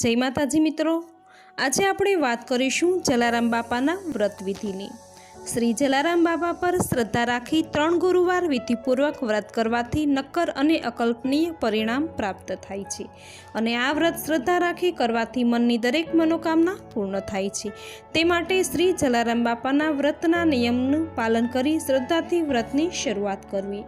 જય માતાજી મિત્રો. આજે આપણે વાત કરીશું જલારામ બાપાના વ્રત વિધિની. શ્રી જલારામ બાપા પર શ્રદ્ધા રાખી ત્રણ ગુરુવાર વિધિપૂર્વક વ્રત કરવાથી નક્કર અને અકલ્પનીય પરિણામ પ્રાપ્ત થાય છે અને આ વ્રત શ્રદ્ધા રાખી કરવાથી મનની દરેક મનોકામના પૂર્ણ થાય છે. તે માટે શ્રી જલારામ બાપાના વ્રતના નિયમનું પાલન કરી શ્રદ્ધાથી વ્રતની શરૂઆત કરવી.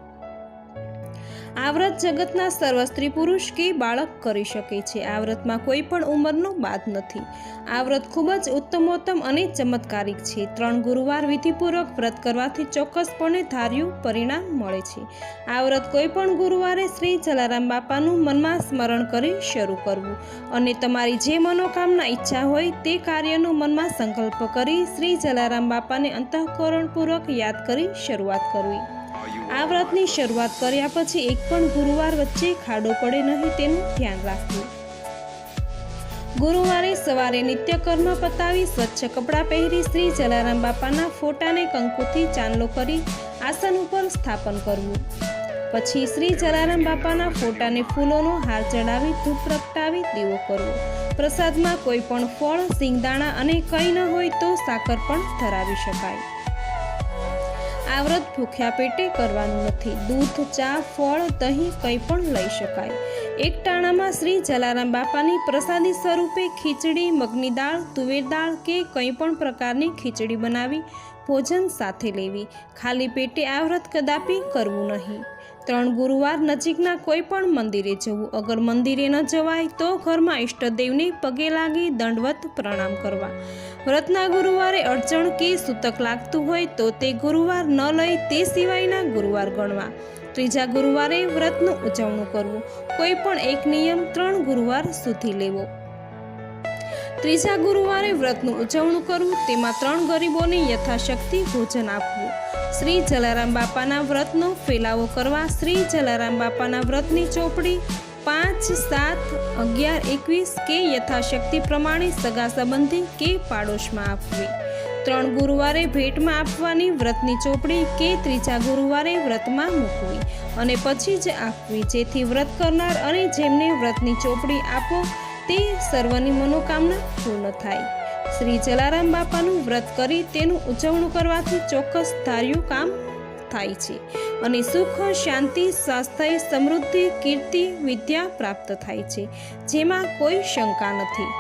આ વ્રત જગતના સર્વ સ્ત્રી પુરુષ કે બાળક કરી શકે છે. આ વ્રતમાં કોઈ પણ ઉંમરનો બાદ નથી. આ વ્રત ખૂબ જ ઉત્તમોત્તમ અને ચમત્કારિક છે. ત્રણ ગુરુવાર વિધિપૂર્વક વ્રત કરવાથી ચોક્કસપણે ધાર્યું પરિણામ મળે છે. આ વ્રત કોઈ પણ ગુરુવારે શ્રી જલારામ બાપાનું મનમાં સ્મરણ કરી શરૂ કરવું અને તમારી જે મનોકામના ઈચ્છા હોય તે કાર્યનો મનમાં સંકલ્પ કરી શ્રી જલારામ બાપાને અંતઃકરણપૂર્વક યાદ કરી શરૂઆત કરવી. આ વ્રતની શરૂઆત કર્યા પછી એક પણ ગુરુવાર વચ્ચે ખાડો પડે નહીં તેનું ધ્યાન રાખવું. ગુરુવારે સવારે નિત્યકર્મ પતાવી સ્વચ્છ કપડાં પહેરી શ્રી જલારામ બાપાના ફોટાને કંકુથી ચાંદલો કરી આસન ઉપર સ્થાપન કરવું. પછી શ્રી જલારામ બાપાના ફોટાને ફૂલોનો હાર ચડાવી ધૂપ પ્રગટાવી દીવો કરવો. પ્રસાદમાં કોઈ પણ ફળ, સિંગદાણા અને કંઈ ન હોય તો સાકર પણ ધરાવી શકાય. આ વ્રત ભૂખ્યા પેટે કરવાનું નથી. દૂધ, ચા, ફળ, દહીં કંઈ પણ લઈ શકાય. એક ટાણામાં શ્રી જલારામ બાપાની પ્રસાદી સ્વરૂપે ખીચડી, મગની દાળ, તુવેર દાળ કે કંઈ પણ પ્રકારની ખીચડી બનાવી, ભોજન સાથે લેવી. ખાલી પેટે આ વ્રત કદાપી કરવું નહીં. ત્રણ ગુરુવાર નજીકના કોઈ પણ મંદિરે જવું. અગર મંદિરે ન જવાય તો ઘરમાં ઈષ્ટદેવને પગે લાગી દંડવત પ્રણામ કરવા. વ્રતના ગુરુવારે અડચણ કે સૂતક લાગતું હોય તો તે ગુરુવાર ન લઈ તે સિવાયના ગુરુવાર ગણવા. ત્રીજા ગુરુવારે વ્રતનું ઉજવણું કરવું. કોઈ પણ એક નિયમ ત્રણ ગુરુવાર સુધી લેવો. ત્રીજા ગુરુવારે વ્રતનું ઉજવણું કરવું. તેમાં ત્રણ ગરીબોને યથાશક્તિ ભોજન આપવું. શ્રી જલારામ બાપાના વ્રતનો ફેલાવો કરવા શ્રી જલારામ બાપાના વ્રતની ચોપડી પાંચ સાત અગિયાર એકવીસ કે યથાશક્તિ પ્રમાણે સગા સંબંધી કે પાડોશમાં આપવી. ત્રણ ગુરુવારે ભેટમાં આપવાની, વ્રતની ચોપડી કે ત્રીજા ગુરુવારે વ્રતમાં મૂકવી અને પછી જ આપવી. જેથી વ્રત કરનાર અને જેમને વ્રતની ચોપડી આપો, તે સર્વની મનોકામના પૂર્ણ થાય. શ્રી જલારામ બાપાનું વ્રત કરી તેનું ઉજવણું કરવાથી ચોક્કસ ધાર્યું કામ થાય છે અને સુખ, શાંતિ, સ્વાસ્થ્ય, સમૃદ્ધિ, કીર્તિ, વિદ્યા પ્રાપ્ત થાય છે, જેમાં કોઈ શંકા નથી.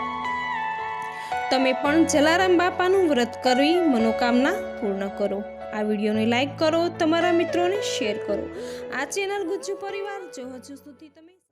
તમે પણ જલારામ બાપાનું વ્રત કરી મનોકામના પૂર્ણ કરો. આ વિડીયોને લાઈક કરો, તમારા મિત્રોને શેર કરો. આ ચેનલ ગુજ્જુ પરિવાર જો હજુ સુધી તમે